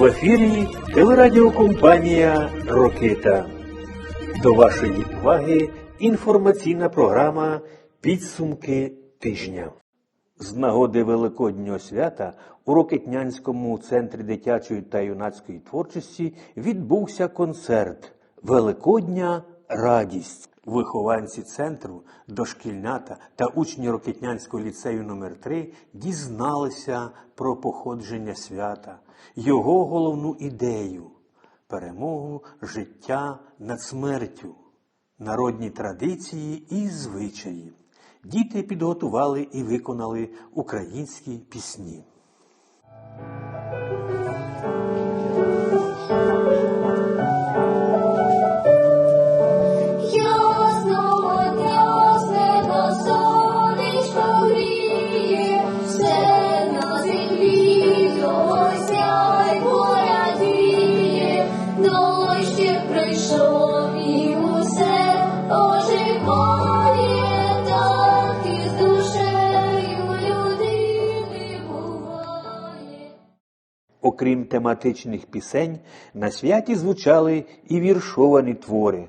В ефірі телерадіокомпанія Рокита. До вашої уваги інформаційна програма Підсумки тижня. З нагоди Великоднього свята у Рокетнянському центрі дитячої та юнацької творчості відбувся концерт Великодня радість. Вихованці центру, дошкільнята та учні Рокетнянського ліцею номер 3 дізналися про походження свята, його головну ідею перемогу життя над смертю, народні традиції і звичаї. Діти підготували і виконали українські пісні. Окрім тематичних пісень, на святі звучали і віршовані твори.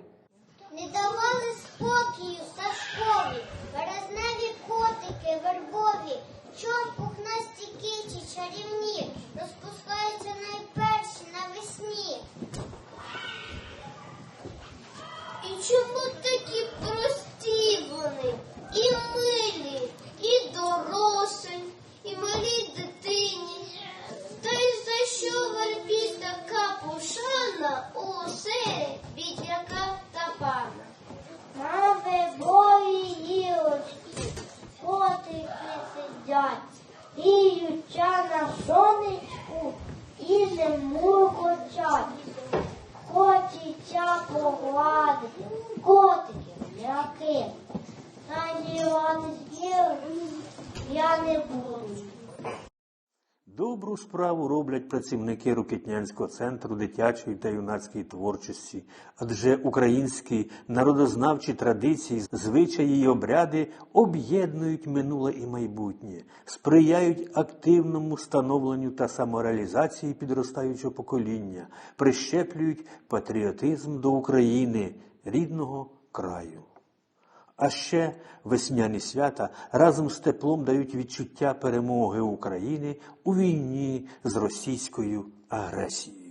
Не давали спокою Сашкові, березневі котики вербові, чом пухнасті кічі чарівні, розпускаються найперші навесні. І чому такі гріюча на сонечку і зиму кочать. Хочеться погладити, котики, м'яки. Та дівати я не буду. Добру справу роблять працівники Рокетнянського центру дитячої та юнацької творчості, адже українські народознавчі традиції, звичаї й обряди об'єднують минуле і майбутнє, сприяють активному становленню та самореалізації підростаючого покоління, прищеплюють патріотизм до України, рідного краю. А ще весняні свята разом з теплом дають відчуття перемоги України у війні з російською агресією.